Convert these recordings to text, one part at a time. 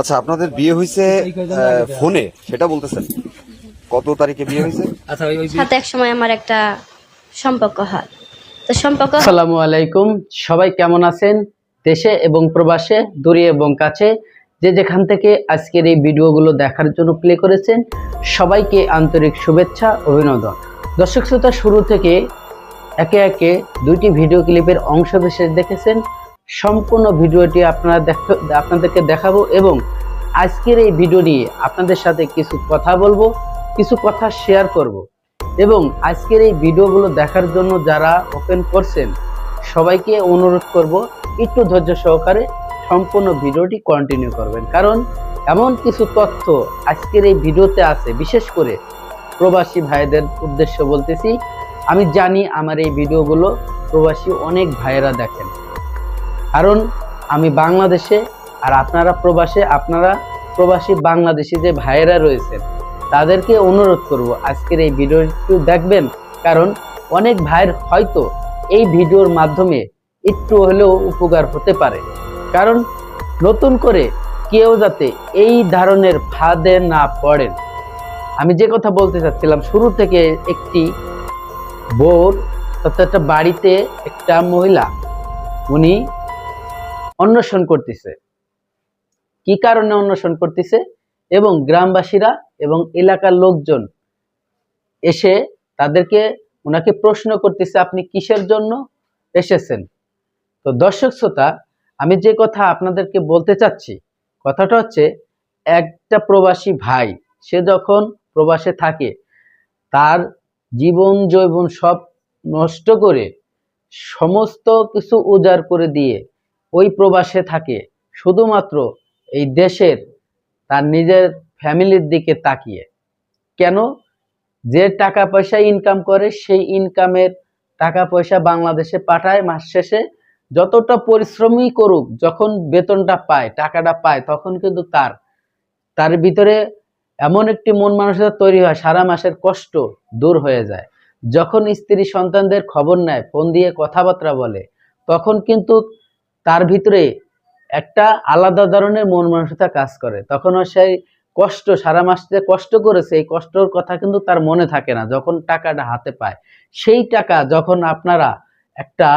আচ্ছা আপনাদের বিয়ে হয়েছে ফোনে সেটা বলতেছেন। কত তারিখে বিয়ে হয়েছে আচ্ছা সাথে এক সময় আমার একটা সম্পর্ক হয়। তো সম্পর্ক আসসালামু আলাইকুম। সবাই কেমন আছেন? দেশে এবং প্রবাসে দূরে এবং কাছে যে যেখান থেকে আজকের এই ভিডিওগুলো দেখার জন্য প্লে করেছেন সবাইকে আন্তরিক শুভেচ্ছা অভিনন্দন। দর্শক শ্রোতা শুরু থেকে একে একে দুইটি ভিডিও ক্লিপের অংশ বিশেষ দেখেছেন। সম্পূর্ণ ভিডিওটি আপনারা দেখ- আপনাদেরকে দেখাবো এবং আজকের এই ভিডিও নিয়ে আপনাদের সাথে কিছু কথা বলব, কিছু কথা শেয়ার করব। এবং আজকের এই ভিডিওগুলো দেখার জন্য যারা ওপেন করছেন, সবাইকে অনুরোধ করব একটু ধৈর্য সহকারে সম্পূর্ণ ভিডিওটি কন্টিনিউ করবেন। কারণ এমন কিছু তথ্য আজকের এই ভিডিওতে আছে, বিশেষ করে প্রবাসী ভাইদের উদ্দেশ্য বলতেছি। আমি জানি আমার এই ভিডিওগুলো প্রবাসী অনেক ভাইয়েরা দেখেন। কারণ আমি বাংলাদেশে আর আপনারা প্রবাসে, আপনারা প্রবাসী বাংলাদেশি যে ভাইয়েরা রয়েছেন, তাদেরকে অনুরোধ করব আজকের এই ভিডিওটি দেখবেন। কারণ অনেক ভাইয়ের হয়তো এই ভিডিওর মাধ্যমে একটু হলেও উপকার হতে পারে। কারণ নতুন করে কেউ যাতে এই ধরনের ফাঁদে না পড়েন। আমি যে কথা বলতে চাচ্ছিলাম, শুরু থেকে একটি বোর অর্থাৎ একটা বাড়িতে একটা মহিলা, উনি অন্বেষণ করতেছে। কি কারণে অন্বেষণ করতেছে? এবং গ্রামবাসীরা এবং এলাকার লোকজন এসে তাদেরকে ওনাকে প্রশ্ন করতেছে, আপনি কিসের জন্য এসেছেন? তো দর্শক শ্রোতা, আমি যে কথা আপনাদেরকে বলতে চাচ্ছি, কথাটা হচ্ছে, একটা প্রবাসী ভাই, সে যখন প্রবাসে থাকে, তার জীবন জৈবন সব নষ্ট করে, সমস্ত কিছু উজাড় করে দিয়ে ওই প্রবাসে থাকে। শুধুমাত্র এই দেশের তার নিজের ফ্যামিলির দিকে তাকিয়ে। কেন? যে টাকা পয়সা ইনকাম করে, সেই ইনকামের টাকা পয়সা বাংলাদেশে পাঠায় মাস শেষে। যতটা পরিশ্রমই করুক, যখন বেতনটা পায়, টাকাটা পায়, তখন কিন্তু তার তার ভিতরে এমন একটি মন মানসিকতা তৈরি হয়, সারা মাসের কষ্ট দূর হয়ে যায়। যখন স্ত্রী সন্তানদের খবর নেয়, ফোন দিয়ে কথাবার্তা বলে, তখন কিন্তু তার ভিতরে একটা আলাদা ধরনের মন মানসিকতা কাজ করে। তখন সেই কষ্ট, সারা মাস যে কষ্ট করেছে, এই কষ্টর কথা কিন্তু তার মনে থাকে না। যখন টাকাটা হাতে পায়, সেই টাকা যখন আপনারা একটা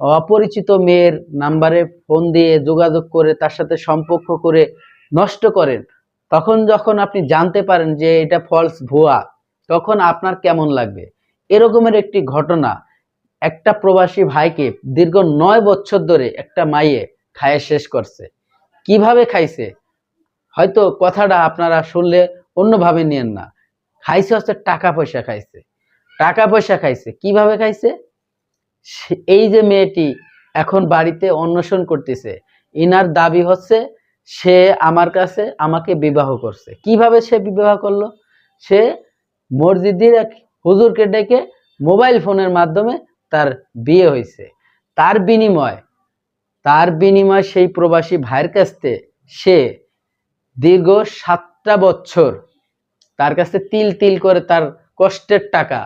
অপরিচিত মেয়ের নাম্বারে ফোন দিয়ে যোগাযোগ করে, তার সাথে সম্পর্ক করে নষ্ট করেন, তখন যখন আপনি জানতে পারেন যে এটা ফলস ভুয়া, তখন আপনার কেমন লাগবে? এরকমের একটি ঘটনা একটা প্রবাসী ভাইকে দীর্ঘ নয় বছর ধরে একটা মাইয়ে খায়ে শেষ করছে। কীভাবে খাইছে? হয়তো কথাটা আপনারা শুনলে অন্যভাবে নিয়েন না। খাইছে হচ্ছে টাকা পয়সা খাইছে। টাকা পয়সা খাইছে। কীভাবে খাইছে? এই যে মেয়েটি এখন বাড়িতে অন্বেষণ করতেছে, ইনার দাবি হচ্ছে সে আমার কাছে আমাকে বিবাহ করছে। কীভাবে সে বিবাহ করল? সে মসজিদের এক হুজুরকে ডেকে মোবাইল ফোনের মাধ্যমে তার বিয়ে হয়েছে। তার বিনিময় তার বিনিময় সেই প্রবাসী ভাইয়ের কাছ থেকে সে দীর্ঘ সাতটা বছর তার কাছে তিল তিল করে তার কষ্টের টাকা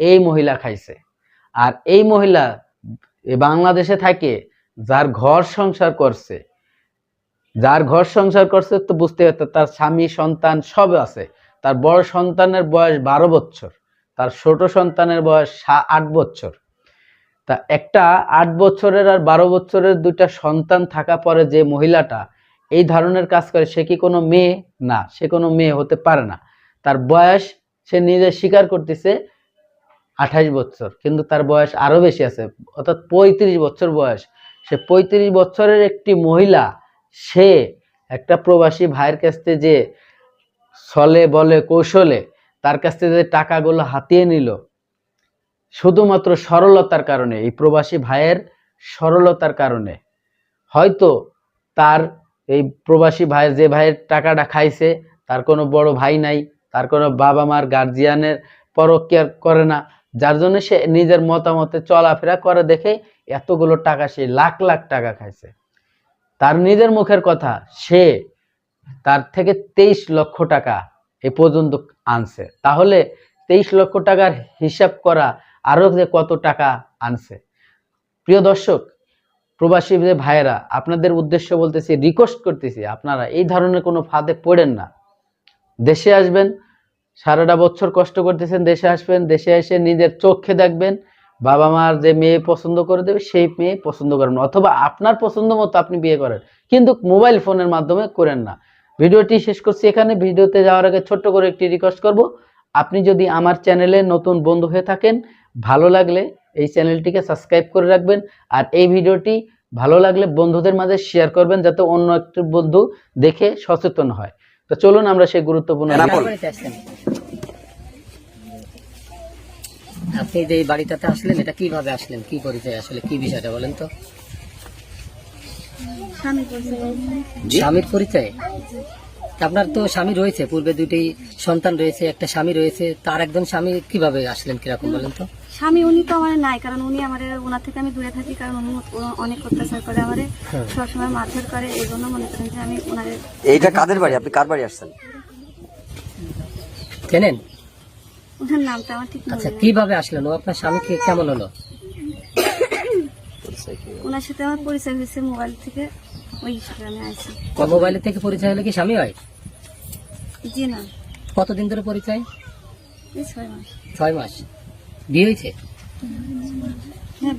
এই মহিলা খাইছে। আর এই মহিলা বাংলাদেশে থাকে, যার ঘর সংসার করছে। যার ঘর সংসার করছে তো বুঝতে পারতো, তার স্বামী, সন্তান সব আছে। তার বড় সন্তানের বয়স বারো বছর, তার ছোট সন্তানের বয়স আট বছর। তা একটা আট বছরের আর বারো বছরের দুইটা সন্তান থাকা পরে যে মহিলাটা এই ধরনের কাজ করে, সে কি কোনো মেয়ে? না, সে কোনো মেয়ে হতে পারে না। তার বয়স সে নিজে স্বীকার করতেছে আঠাশ বছর, কিন্তু তার বয়স আরও বেশি আছে, অর্থাৎ পঁয়ত্রিশ বছর বয়স। সে পঁয়ত্রিশ বছরের একটি মহিলা, সে একটা প্রবাসী ভাইয়ের কাছ থেকে যে ছলে বলে, কৌশলে তার কাছ থেকে যে টাকাগুলো হাতিয়ে নিল শুধুমাত্র সরলতার কারণে, এই প্রবাসী ভাইয়ের সরলতার কারণে। হয়তো তার এই প্রবাসী ভাইয়ের যে ভাইয়ের টাকাটা খাইছে, তার কোনো বড় ভাই নাই, তার কোনো বাবা মার গার্জিয়ানের পরকেয়ার করে না। যার জন্য সে নিজের মতামতে চলাফেরা করে দেখে এতগুলো টাকা সে লাখ লাখ টাকা খাইছে। তার নিজের মুখের কথা, সে তার থেকে তেইশ লক্ষ টাকা এ পর্যন্ত আনছে। তাহলে তেইশ লক্ষ টাকার হিসাব করা আরও যে কত টাকা আনছে। প্রিয় দর্শক, প্রবাসী যে ভাইয়েরা, আপনাদের উদ্দেশ্য বলতেছি রিকোয়েস্ট করতেছি, আপনারা এই ধরনের কোনো ফাঁদে পড়েন না। দেশে আসবেন, সারাটা বছর কষ্ট করতেছেন, দেশে আসবেন, দেশে এসে নিজের চোখে দেখবেন, বাবা মার যে মেয়ে পছন্দ করে দেবে, সেই মেয়ে পছন্দ করবেন অথবা আপনার পছন্দ মতো আপনি বিয়ে করেন, কিন্তু মোবাইল ফোনের মাধ্যমে করেন না। ভিডিওটি শেষ করছি এখানে, ভিডিওতে যাওয়ার আগে ছোট্ট করে একটি রিকোয়েস্ট করব, আপনি যদি আমার চ্যানেলে নতুন বন্ধু হয়ে থাকেন ভালো লাগলে এই চ্যানেলটিকে সাবস্ক্রাইব করে রাখবেন আর এই ভিডিওটি ভালো লাগলে বন্ধুদের মাঝে শেয়ার করবেন যাতে অন্য একটি বন্ধু দেখে সচেতন হয়। তো চলুন আমরা সেই গুরুত্বপূর্ণ আসলেন আপনি যে এই বাড়িটাতে আসলেন এটা কীভাবে আসলেন? কি পরিচয় আসলে? কি বিষয়টা বলেন তো? স্বামীর পরিচয়। তা আপনার তো স্বামী রয়েছে পূর্বে দুটি সন্তান রয়েছে একটা স্বামী রয়েছে তার একজন স্বামী কীভাবে আসলেন কীরকম বলেন তো? স্বামী উনি তো আমার নাই কারণ উনি আমার ওনার থেকে আমি দূরে থাকি কারণ উনি অনেক অত্যাচার করে আমারে হ্যাঁ। সবসময় মারধর করে এই জন্য মনে করেন যে আমি ওনারে এইটা কাদের বাড়ি? আপনি কার বাড়ি আসছেন? চেনেন ওনার নামটা আমার ঠিক মনে আচ্ছা কীভাবে আসলেন? ও আপনার স্বামী কি- কেমন হলো? ওনার সাথে আমার পরিচয় হয়েছে মোবাইল থেকে। ওই আমি মোবাইলের থেকে পরিচয় হলে কি স্বামী হয়? জি না। কতদিন ধরে পরিচয়? এই ছয় মাস। ছয় মাস। বিয়ে হয়েছে? হ্যাঁ।